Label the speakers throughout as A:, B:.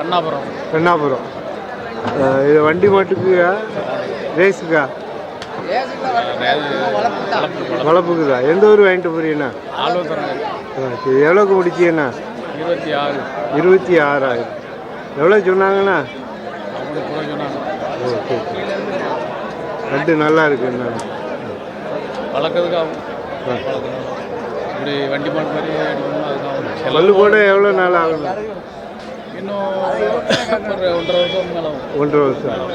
A: கண்ணாபுரம்.
B: பெண்ணாபுரம் அஹ் இது வண்டி மாட்டுக்குயா ரேஸுக்கா? வளர்ப்புக்குதா? எந்த ஊர் வாங்கிட்டு போறீங்கண்ணா? எவ்வளோக்கு முடிச்சீங்கண்ணா
A: இருபத்தி ஆறு.
B: இருபத்தி ஆறாயிரம் எவ்வளோ சொன்னாங்கண்ணா?
A: அப்படி கூட சொன்னாங்க.
B: ஓ சரி சரி. ரெண்டு நல்லா இருக்குண்ணா.
A: வளர்க்கறதுக்கு ஆகும்
B: ஆ.
A: இப்படி வண்டி மாட்டு மாதிரி
B: பல்லு போட எவ்வளோ நாள் ஆகும்
A: இன்னும் ஒரு ஒன்றரை வருஷம் மேலே ஆகும்
B: ஒன்றரை வருஷம்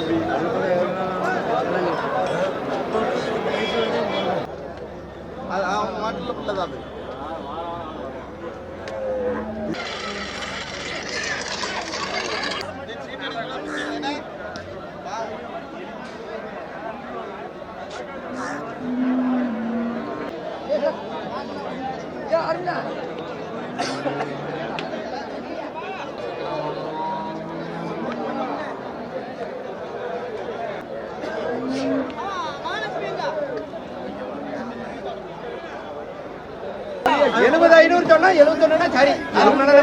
C: எழுபது ஐநூறு சொன்னா எழுபத்தொன்னா சரி அதுக்கு மேலே பார்க்கலாம் தம்பி சொன்னா தெரிஞ்சு ஆமா
D: ஆளி முறிக்க ஆள் இருக்கு
C: ஆமா
D: எப்படி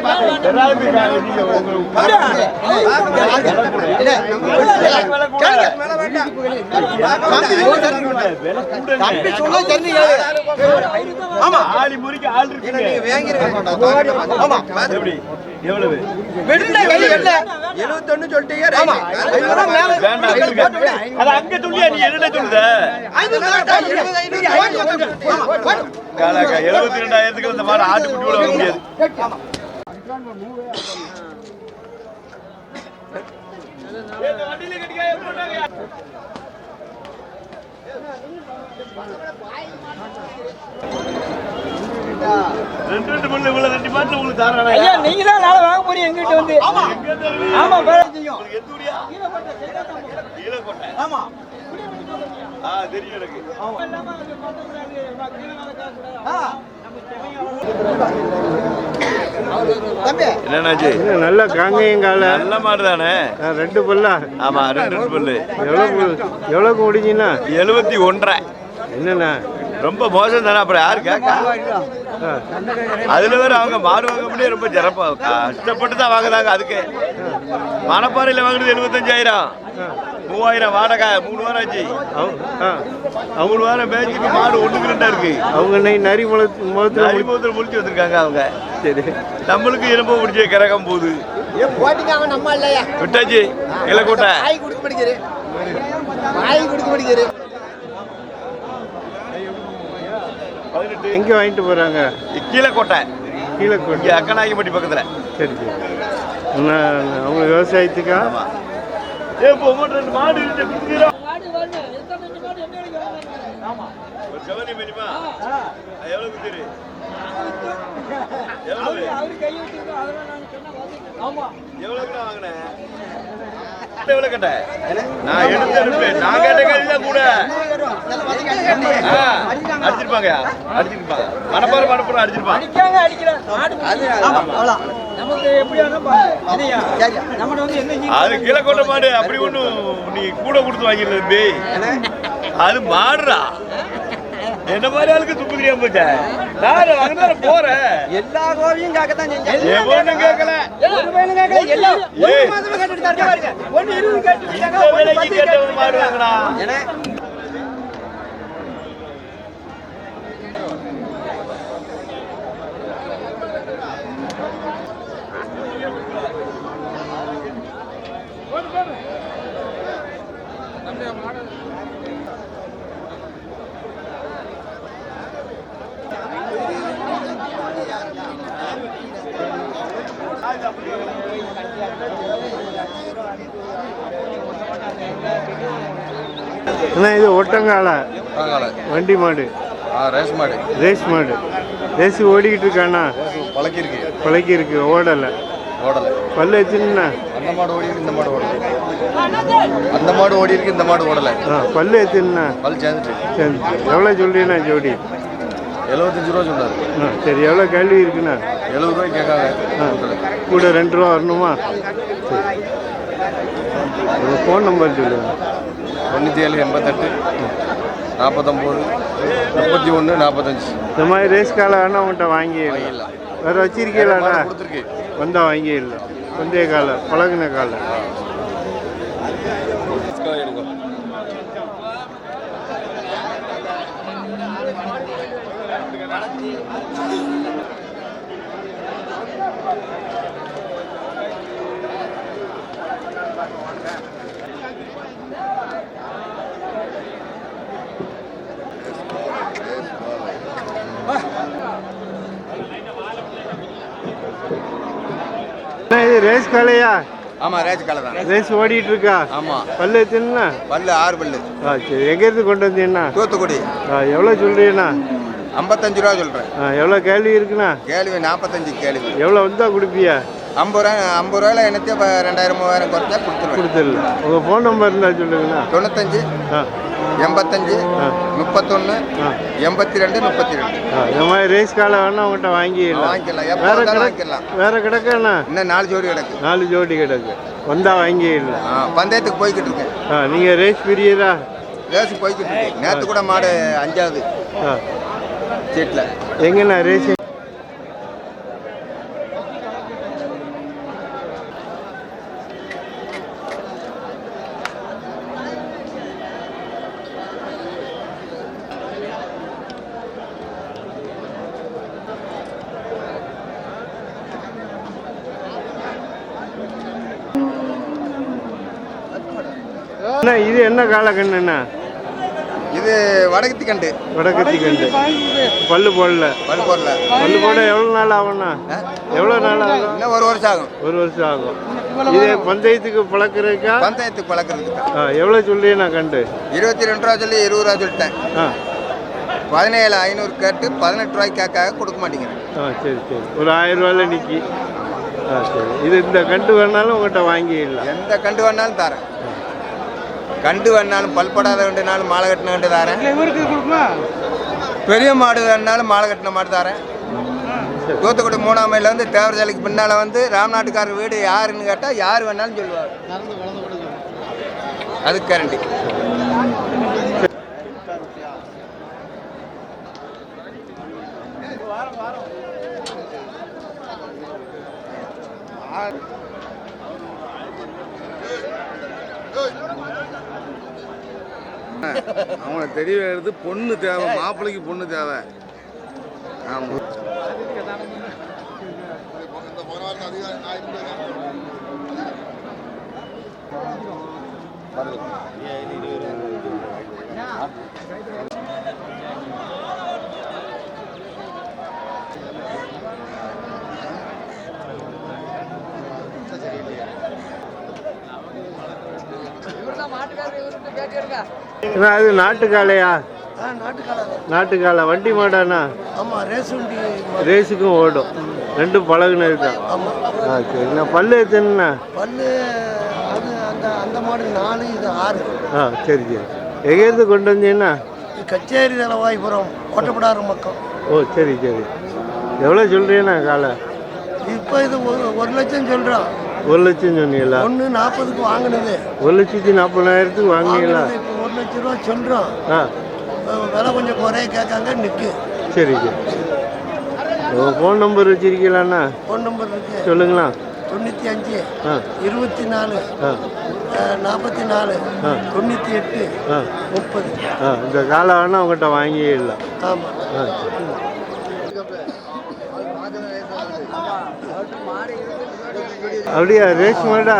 D: எவ்வளவு
C: எழுபத்தொன்னு சொல்லிட்டீங்க
D: அது அங்க சொல்லியா நீ என்ன சொல்லுத எழுபத்தி ரெண்டாயிரத்துக்கு இந்த மாதிரி ஆட்டுக்குட்டி கூட விட முடியாது ரெண்டு ரெண்டு மணி இவ்வளவு ரெண்டு மாசம் உங்களுக்கு தாராளா
E: ஐயா நீங்க தான் நாளை வாங்க போறீங்க எங்கிட்ட வந்து. ஆமா. ஆமா வேலை செய்யும்
D: ஊரியா ஈழக்கோட்டை
C: ஆமா.
D: ஆ தெரியும் எனக்கு.
C: தம்பி
D: என்னன்னாச்சு
B: என்ன நல்ல காங்கேயங்கால.
D: நல்ல மாடு தானே
B: ரெண்டு பல்லா.
D: ஆமா ரெண்டு ரெண்டு பல்லு
B: எவ்வளோ எவ்வளோக்கு முடிஞ்சுண்ணா
D: எழுபத்தி ஒன்றரை.
B: என்னண்ணா?
D: ரொம்ப மோசம் தானே அப்புறம் யாரு கேட்கா அதுல வேற அவங்க மாடு வாங்க முடியாது ரொம்ப சிறப்பா கஷ்டப்பட்டு தான் வாங்குறாங்க அதுக்கு. மணப்பாறையில வாங்குறது எழுபத்தஞ்சாயிரம். மூவாயிரம் வாடகை மூணு வாரம் ஆச்சு.
B: அவங்க
D: வாரம் மேய்ச்சிக்கு மாடு ஒண்ணுக்கு ரெண்டா இருக்கு.
B: அவங்க நரி முள முளத்தில்
D: அறிமுகத்தில் முடிச்சு வந்திருக்காங்க அவங்க.
B: சரி.
D: நம்மளுக்கு ரொம்ப பிடிச்ச கிரகம் போகுது. விட்டாச்சு இலக்கூட்டை
C: வாய் கொடுக்க படிக்கிறேன். வாய் கொடுக்க படிக்கிறேன்.
B: எங்கே வாங்கிட்டு போகிறாங்க
D: கீழக்கோட்டை.
B: கீழே
D: இங்க
B: கொண்டு
D: அக்கநாயகம்பட்டி பக்கத்துல.
B: சரி சரி. என்ன, அவங்க விவசாயத்துக்கா?
D: நான் எடுத்து நான் கேட்ட கேள்வி கூட. அடிச்சிருப்பாங்க அடிச்சிருப்பாங்க அடிச்சிருப்பாங்க
E: என்ன?
D: மாடு அப்படி ஒண்ணும் நீ கூட கொடுத்து வாங்கிடல அது மாடுறா என்ன மாதிரி ஆளுக்கு துப்பு தெரியாம போச்சே நான் வாங்கினா போறேன்
C: எல்லா கோவியும் கேட்கத்தான் செஞ்சேன்
D: கேட்கல
C: ஒரு எல்லாம்
D: ஏய்.
C: ஒரு மாதமா கேட்டுட்டு தான் பாருங்க ஒன்னு இருபது கேட்டு
D: இந்த விலைக்கு கேட்டவன் மாடு வாங்கினா
B: அண்ணா இது ஒட்டங்கால வண்டி மாடு.
A: ரேஸ் மாடு.
B: ரேஸ் மாடு. ரேஸ் ஓடிக்கிட்டு இருக்காண்ணா
A: பழக்கிருக்கு
B: பழக்கி இருக்கு ஓடலை.
D: ஓடலை.
B: பல்லு எத்தினா
D: அந்த மாடு ஓடி இந்த மாடு ஓடலை. அந்த மாடு ஓடி இருக்கு இந்த மாடு ஓடலை.
B: ஆ பல்லு எத்தினா
D: பல் சேர்ந்துட்டு
B: சரி எவ்வளோ சொல்றீண்ணா ஜோடி?
D: எழுபத்தஞ்சு ரூபா சொன்னார்
B: ஆ சரி எவ்வளோ கேள்வி இருக்குண்ணா?
D: எழுபது ரூபாய் கேட்காங்க
B: ஆ கூட ரெண்டு ரூபா வரணுமா? சரி. ஃபோன் நம்பர் சொல்லுங்கள்
D: தொண்ணூற்றி ஏழு எண்பத்தெட்டு நாற்பத்தொம்போது முப்பத்தி ஒன்று நாற்பத்தஞ்சு.
B: இந்த மாதிரி ரேஸ் காலை வேணா உங்கள்கிட்ட வாங்கிடலாம் வேறு வச்சிருக்கீங்களாண்ணா
D: கொடுத்துருக்கு
B: வந்தால் வாங்கிடலாம் கொண்டைய காலை பழகுன காலை. அண்ணா, இது ரேஸ் காலையா?
D: ஆமாம் ரேஜ் கலை தான்.
B: ரேஸ் ஓடிட்டு இருக்கா
D: ஆமாம்
B: பல்லு எத்தினா
D: பல்லு ஆறு பல்லு.
B: ஆ சரி. எங்கேருந்து கொண்டு வந்தீங்கண்ணா
D: தூத்துக்குடி.
B: ஆ எவ்வளோ சொல்றீங்கண்ணா?
D: ஐம்பத்தஞ்சு ரூபா சொல்கிறேன்
B: ஆ எவ்வளோ கேள்வி இருக்குண்ணா?
D: கேள்வி நாற்பத்தஞ்சு கேள்வி.
B: எவ்வளோ வந்தால் கொடுப்பியா?
D: ஐம்பது ரூபா ஐம்பது ரூபாயில் இப்போ ரெண்டாயிரம் மூவாயிரம் குறைச்சா கொடுத்துருவேன்.
B: கொடுத்துடல உங்கள் ஃபோன் நம்பர் இருந்தால் சொல்லுங்கண்ணா.
D: தொண்ணூத்தஞ்சு
B: ஆ.
D: எண்பத்தஞ்சு. முப்பத்தொன்று எண்பத்தி ரெண்டு முப்பத்தி ரெண்டு
B: இந்த மாதிரி ரேஸ் காலை வேணா உங்கள்கிட்ட வாங்கிடலாம்.
D: வாங்கிக்கலாம்
B: வேற
D: வாங்கிக்கலாம்
B: வேற கிடக்கண்ணா
D: இன்னும் நாலு ஜோடி கிடக்கு.
B: நாலு ஜோடி கிடக்கு. வந்தால் வாங்கிடலாம்.
D: பந்தயத்துக்கு போய்கிட்டு இருக்கேன்.
B: ஆ நீங்கள் ரேஸ் பிரியரா
D: ரேஸ் போய்கிட்டு இருக்கேன். நேற்று கூட மாடு அஞ்சாவது
B: ஆ.
D: சீட்டில்
B: எங்கண்ணா ரேஸ் அண்ணா இது என்ன காலக்கண்ணுண்ணா
D: இது வடகத்தி கண்டு.
B: வடக்கத்தி கண்டு. பல்லு போடல.
D: பல் போடல.
B: பல்லு போட எவ்வளோ நாள் ஆகும்ண்ணா? எவ்வளோ நாள் ஆகும்?
D: இன்னும் ஒரு வருஷம் ஆகும்.
B: ஒரு வருஷம் ஆகும். இது பந்தயத்துக்கு பழக்கிறதுக்கா?
D: பந்தயத்துக்கு பழக்கிறதுக்கு
B: எவ்வளோ சொல்றீங்கண்ணா கண்டு?
D: இருபத்தி ரெண்டு ரூபா சொல்லி இருபது ரூபா சொல்லிட்டேன்.
B: ஆ.
D: பதினேழு ஐநூறு கேட்டு பதினெட்டு ரூபாய்க்கு கேட்காக கொடுக்க மாட்டேங்கிறேன்.
B: ஆ சரி சரி. ஒரு ஆயிரம் ரூபாயில் நிற்கி ஆ சரி. இது இந்த கண்டு வேணாலும் உங்கள்கிட்ட வாங்கிடலாம்.
D: எந்த கண்டு வேணாலும் தரேன். கண்டு வேணாலும் பல்படாத கண்டுனாலும் மாலை கட்டின கண்டு தரேன். பெரிய மாடு வேணாலும் மாலை கட்டின மாடு தரேன். தூத்துக்குடி மூணாம் மைல வந்து தேவர் சிலைக்கு பின்னால் வந்து ராம்நாட்டுக்காரர் வீடு யாருன்னு கேட்டால் யார் வேணாலும் சொல்லுவார். அதுக்கு கேரண்டி
A: அவனுக்கு தெரிய வருது பொண்ணு தேவை மாப்பிள்ளைக்கு பொண்ணு தேவை.
B: ஆமாம் அது நாட்டு காளையா நாட்டு காளை வண்டி
C: வண்டி
B: ரேஸுக்கும் ஓடும். ரெண்டும் பழகுனது தான் ஆ சரிண்ணா பல்லு எத்தனைண்ணா?
C: பல்லு அந்த அந்த மாடு நாலு இது ஆறு.
B: ஆ சரி சரி. எங்கேருந்து கொண்டு வந்தீங்கன்னா
C: கச்சேரி தலைவாய்புரம் ஓட்டப்படாத பக்கம்.
B: ஓ சரி சரி. எவ்வளோ சொல்கிறீங்கண்ணா காலை?
C: இப்போ இது ஒரு ஒரு லட்சம் சொல்கிறோம்
B: ஒரு லட்சம் சொன்னீங்களா?
C: ஒன்று நாற்பதுக்கு வாங்கினது.
B: ஒரு லட்சத்தி நாற்பதாயிரத்துக்கு வாங்கிங்களா
C: இப்போ ஒரு லட்ச ரூபா சொல்கிறோம்
B: ஆ.
C: விலை கொஞ்சம் குறைய கேட்காங்க நிற்கு
B: சரி சரி. உங்கள் ஃபோன் நம்பர் வச்சிருக்கீங்களாண்ணா?
C: ஃபோன் நம்பர் இருக்கு.
B: சொல்லுங்களா.
C: தொண்ணூற்றி அஞ்சு இருபத்தி நாலு நாற்பத்தி நாலு. தொண்ணூற்றி எட்டு முப்பது.
B: இந்த காலை வேணால் உங்கள்கிட்ட வாங்கிடலாம்
C: ஆமாம்
B: ஆ அப்படியா? ரேஸ் மாடா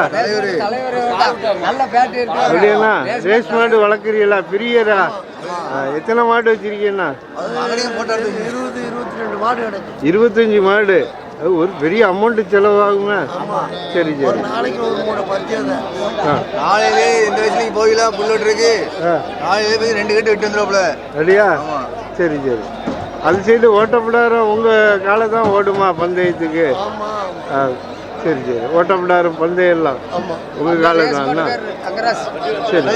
E: நல்ல பேட்டரி இருக்கு.
B: அப்படியாண்ணா? ரேஸ் மாடு வளர்க்குறீங்களா? பிரியரா? எத்தனை மாடு வச்சிருக்கீங்கண்ணா? இருபத்தஞ்சி மாடு. அது ஒரு பெரிய அமௌண்ட்டு செலவாகுமே சரி சரி.
C: நாளைக்கு ஒரு மூணு பத்தியதை
B: ஆ.
D: நாளையிலே இந்த வயசுலையும் போயிலாம் புல்லட் இருக்கு நாளையிலே போய் ரெண்டு கட்டு விட்டு வந்துடுவோம்ல
B: அப்படியா? சரி சரி. அது சைடு ஓட்டப்படாத உங்கள் காலை தான் ஓடுமா பந்தயத்துக்கு? சரி சரி. ஓட்டப்படாரு பந்தயம் எல்லாம் உங்க காலம் தான் சரி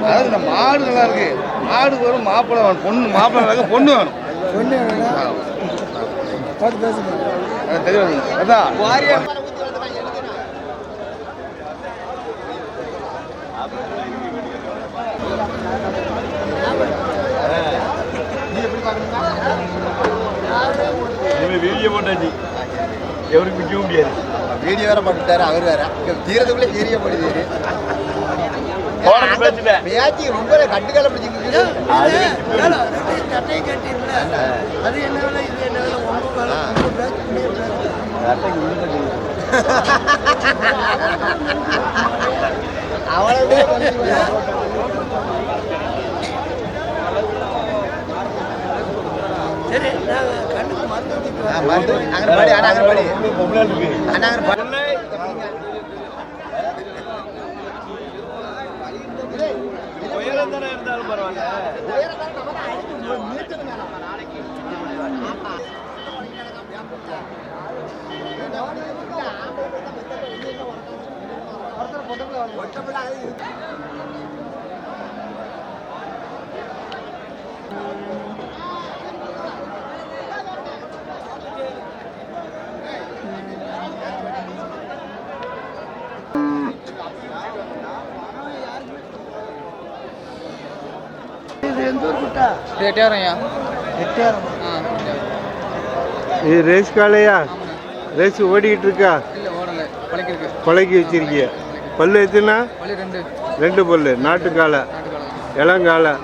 F: அதாவது இந்த மாடு நல்லா இருக்கு. மாடு வரும் மாப்பிள்ளை வேணும். பொண்ணு மாப்பிள்ளை பொண்ணு வேணும்.
G: பொண்ணு
F: அது தெரியாது. அதான்.
D: போட்டாச்சு எவருக்கு விற்கவும் முடியாது.
G: வீடியோ வேற பண்ணிட்டாரு அவர் வேற. தீரத்துக்குள்ளே வீடியோ போடுது பேச்சு ரொம்ப கட்டுக்கால பிடிச்சிருக்கு
D: அது
G: என்ன? வேலை இது வேலை? அவ்வளவு சரி நான் கண்ணுக்கு மருந்து அங்கே படி அண்ணா அங்கே படி
D: பொம்பளை இருக்கு
G: அண்ணா அங்கே படி எட்டாயிரம்யா. எட்டாயிரம்.
B: இது ரேஸ் காலையா? ரேஸ் ஓடிக்கிட்டு இருக்கா?
G: இல்லை ஓடலை.
B: வச்சிருக்கிய. பல்லு எத்தனா?
G: பழி ரெண்டு.
B: ரெண்டு பல்லு. நாட்டு காலை
G: நாட்டுக்காலம்
B: இளங்காலை.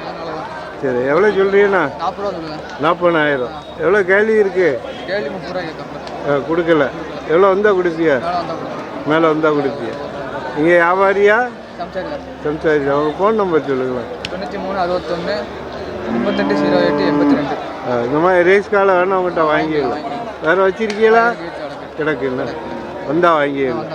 B: சரி எவ்வளோ
G: சொல்லுங்கள்
B: நாற்பதாயிரம். எவ்வளோ கேள்வி இருக்கு? கொடுக்கல. எவ்வளோ வந்தால் கொடுப்பியா?
G: மேலே வந்தால்
B: கொடுப்பியா. நீங்கள் வியாபாரியா? சம்சாரி அவங்க ஃபோன் நம்பர் சொல்லுங்களேன்.
G: தொண்ணூற்றி மூணு அறுபத்தொன்று முப்பத்தெட்டு ஜீரோ எட்டு எண்பத்தி ரெண்டு
B: இந்த மாதிரி ரேஸ் காலை வேணா உங்கள்கிட்ட வாங்கிடலாம். வேறு வச்சிருக்கீங்களா?
G: வீட்டு வளர்க்கு
B: கிடக்கு என்ன வந்தால் வாங்கிடலாம்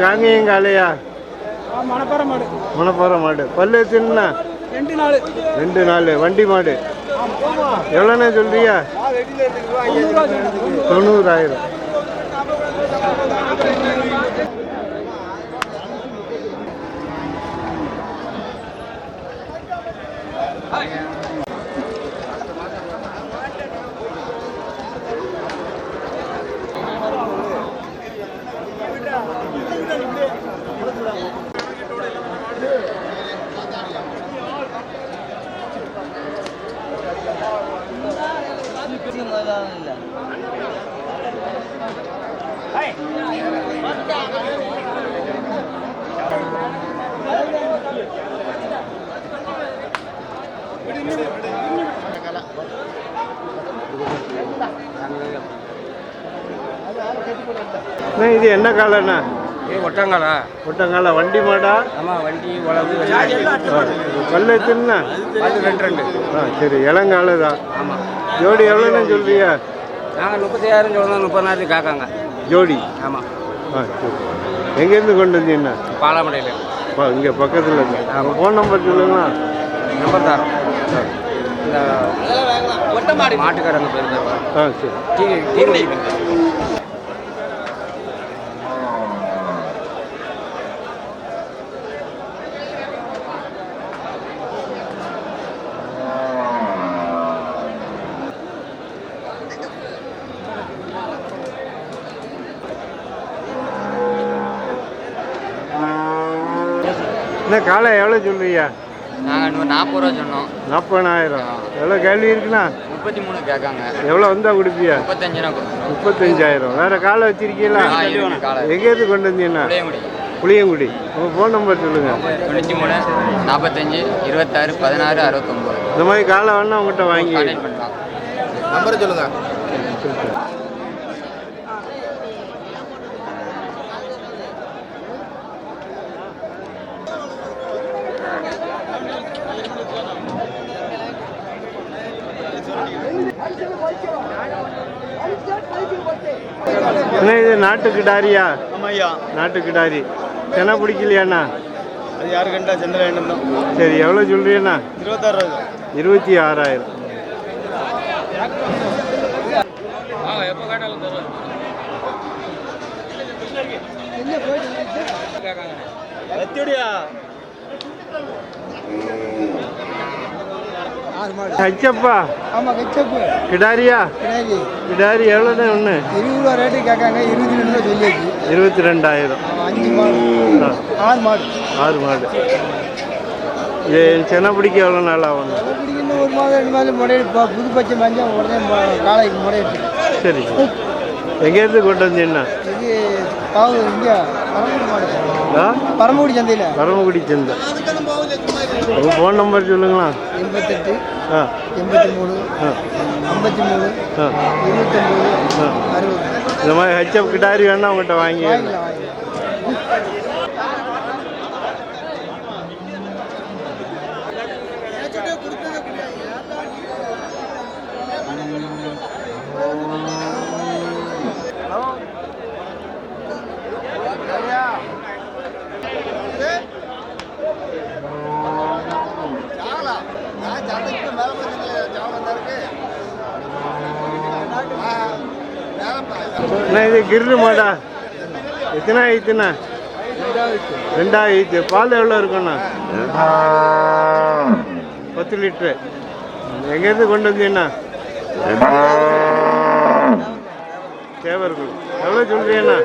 B: காங்கேயம் காலையா
H: மணப்பாறை மாடு.
B: மணப்பாறை மாடு. பல்லு எத்தனா
H: ரெண்டு நாள்
B: ரெண்டு நாள் வண்டி மாடு. எவ்வளோண்ணே சொல்றியா தொண்ணூறாயிரம். இது என்ன காலண்ணா?
H: ஏ ஒட்டாங்காலா?
B: ஒட்டங்கால? வண்டி மாடா?
H: ஆமாம் வண்டி
B: எத்தனா
H: அது ரெண்டு ரெண்டு.
B: ஆ சரி இளங்கால தான்
H: ஆமாம்
B: ஜோடி எவ்வளோண்ணே சொல்றியா
H: நாங்கள் முப்பத்தாயிரம் சொல்லணும் முப்பதாயிரம் கேட்காங்க.
B: ஜோடி?
H: ஆமாம்
B: ஆ சரி. எங்கேருந்து கொண்டு வந்தீங்கண்ணா?
H: பாலாமடையில்.
B: பா இங்கே பக்கத்தில் இருக்கு. அவங்க ஃபோன் நம்பர் சொல்லுங்களா
H: நம்பர் தரோம் இந்த மாட்டுக்காரங்க பேர்
B: ஆ சரி.
H: டீ டீ
B: என்ன காலை எவ்வளோ சொல்றியா
G: நாங்கள் நாற்பது ரூபா சொன்னோம்.
B: நாற்பதாயிரம் எவ்வளோ கேள்வி இருக்குண்ணா?
G: முப்பது
D: முப்பத்தி மூணு கேட்காங்க.
B: எவ்வளோ வந்தால் கொடுப்பியா?
D: முப்பத்தஞ்சு ரூபா கொடுக்கணும்
B: முப்பத்தஞ்சாயிரம். வேற காலை வச்சிருக்கீங்களா. எங்கேருந்து கொண்டு வந்தீங்கன்னா
D: புளியங்குடி.
B: உங்கள் ஃபோன் நம்பர் சொல்லுங்கள்
D: தொண்ணூற்றி மூணு நாற்பத்தஞ்சு இருபத்தாறு பதினாறு அறுபத்தொம்போது.
B: இந்த மாதிரி காலை வேணா உங்கள்கிட்ட வாங்கி
D: பண்ணலாம்.
I: நம்பரை சொல்லுங்க.
B: அண்ணா இது நாட்டு கிடாரியா
J: ஆமாய்யா.
B: நாட்டு கிடாரி சென பிடிக்கலையாண்ணா
J: அது யாரு கண்டா? சந்திரன் தான்.
B: சரி எவ்வளோ சொல்றீண்ணா
J: இருபத்தாறு ரூபா
B: இருபத்தி ஆறாயிரம்.
J: எத்தியோடியா?
B: ஹச்சப்பா
E: ஆமாம் கச்சப்பு
B: கிடாரியா? கிடாரி. எவ்வளோண்ணே ஒன்று?
E: இருபது ரூபா ரேட்டு கேட்காங்க இருபத்தி ரெண்டு ரூபா சொல்லியாச்சு.
B: இருபத்தி ரெண்டாயிரம்
E: அஞ்சு மாடு. ஆறு மாடு.
B: ஆறு மாடு. இது சென பிடிக்க எவ்வளோ நாள்
E: பிடிக்கணும் ஒரு மாதம் ரெண்டு மாதம் முறையிட்டு புது பச்சை மஞ்சள் உடனே காளைக்கு முறையிட்டு
B: சரி. எங்கேருந்து கொண்டு வந்தீங்கன்னா
E: இது பாவு இங்கே பரமக்குடி மாடு.
B: ஆ?
E: பரமக்குடி சந்தையில்.
B: பரமக்குடி சந்தை. உங்கள் ஃபோன் நம்பர் சொல்லுங்களா
E: எண்பத்தெட்டு எண்பத்தி மூணு ஐம்பத்தி மூணு இருபத்தொம்போது அறுபது.
B: இந்த மாதிரி ஹெச்எப் கிடாரி வேணா உங்கள்கிட்ட வாங்கி அண்ணா இது கிர்ரு மாடா. எத்தனை ஆயிடுச்சுண்ணா? ரெண்டாயிடுச்சு. பால் எவ்வளோ இருக்குண்ணா பத்து லிட்ரு. எங்கேருந்து கொண்டு வந்தீங்கண்ணா? தேவர்கள். எவ்வளோ சொல்றீங்கண்ணா?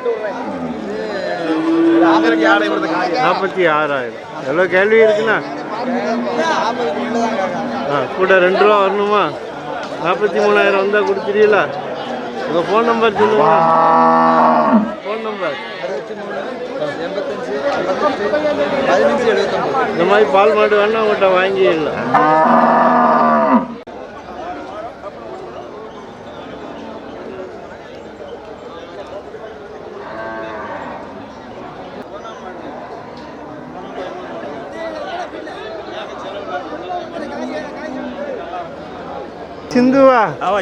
B: நாற்பத்தி ஆறாயிரம். எவ்வளோ கேள்வி இருக்குண்ணா? ஆ கூட ரெண்டு ரூபா வரணுமா? நாற்பத்தி மூணாயிரம் வந்தால் கொடுத்துருவீங்களா உங்கள் ஃபோன் நம்பர் சொல்லுங்க. ஃபோன் நம்பர் இந்த மாதிரி பால் மாடு வேணா உங்கள்கிட்ட வாங்கிடலாம். சிந்துவா?
J: ஆமா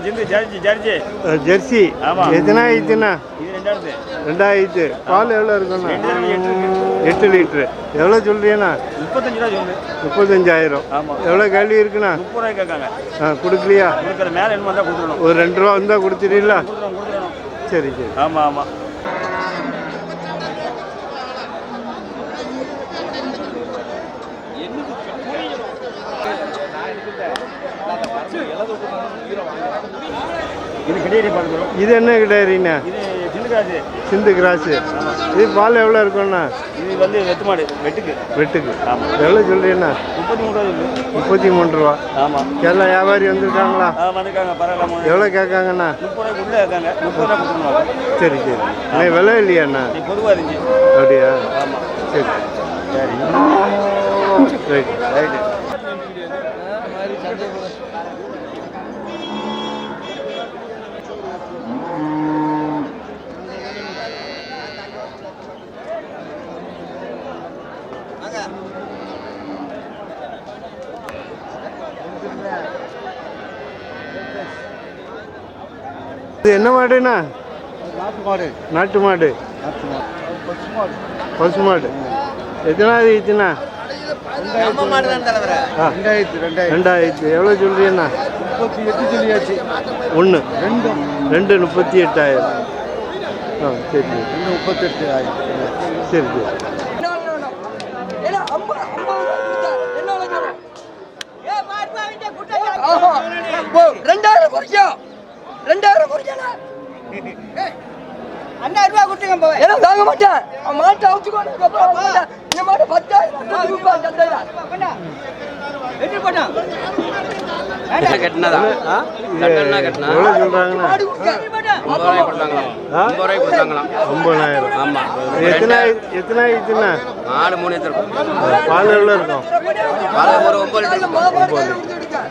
B: அஹ், ஜெர்சி.
J: ஆமா.
B: எத்தனை ஆயிடுச்சுண்ணா
J: இது ரெண்டாவது.
B: ரெண்டாயிரத்து பால் எவ்வளோ இருக்குண்ணா
J: எட்டு
B: லிட்ரு எவ்வளோ சொல்றீங்கண்ணா?
J: முப்பத்தஞ்சு ரூபா
B: முப்பத்தஞ்சாயிரம். எவ்வளோ கேள்வி இருக்குண்ணா?
J: முப்பது ரூபாய் கேட்காங்க.
B: ஆ கொடுக்கலையா?
J: கொடுக்குற மேலே என்ன கொடுத்துடணும்.
B: ஒரு ரெண்டு ரூபா வந்தால்
J: கொடுத்துடணும்.
B: சரி சரி.
J: ஆமா ஆமா. இது
B: என்ன கிடையாதுண்ணா சிந்து கிராஸு இது பால் எவ்வளோ இருக்குண்ணா
J: இது வந்து மாடு வெட்டுக்கு.
B: வெட்டுக்கு.
J: ஆமா.
B: எவ்வளோ சொல்றீங்கண்ணா?
J: முப்பத்தி மூணு ரூபா
B: முப்பத்தி மூணு ரூபா
J: ஆமா.
B: எல்லா வியாபாரி வந்திருக்காங்களா?
J: வந்துருக்காங்க. பரவாயில்ல
B: எவ்வளோ கேட்காங்கண்ணா?
J: முப்பது ரூபா
B: சரி சரி. அண்ணே விலை இல்லையாண்ணா?
J: பொதுவாக இருந்துச்சு.
B: அப்படியா?
J: ஆமா.
B: சரி.
J: சரி.
B: Right
J: right.
B: இது என்ன மாடுண்ணா?
E: நாட்டு மாடு.
B: நாட்டு மாடு.
E: நாட்டு மாடு. பசு மாடு.
B: பசு மாடு. எத்தனாவது ஈத்துண்ணா
E: ரெண்டாயிரத்து
B: எவ்வளோ சொல்றீங்கண்ணா?
E: முப்பத்தி எட்டு சொல்லியாச்சு.
B: ஒன்று.
E: ரெண்டு.
B: ரெண்டு முப்பத்தி எட்டாயிரம். ஆ சரி சரி.
E: ரெண்டு முப்பத்தெட்டு ஆயிரம்.
B: சரி சரி.
K: ரெண்டாயிரம் குறைக்கும் ரெண்டாயிரம் குறைக்கணும் அண்ணாயிரம் ரூபாய் கொடுத்துங்க போவேன் ஏன்னா தாங்க மாட்டேன். அவன் மாட்டை அவுச்சுக்கோங்க இந்த மாட்டை. பத்தாயிரம்
H: கட்டினதா? கட்டினா
B: எவ்வளோ சொல்கிறாங்கண்ணா
H: ஒன்பது ரூபாய் கொடுத்தாங்களாம்.
B: ஆ?
H: ஒன்பது ரூபாய் கொடுத்தாங்களாம்.
B: ஒம்பதாயிரம்
H: ஆமா.
B: எத்தனை எத்தனை
H: மூணு
B: பால் எவ்வளோ இருக்கும்?
H: ஒரு ஒன்பது லிட்டர்.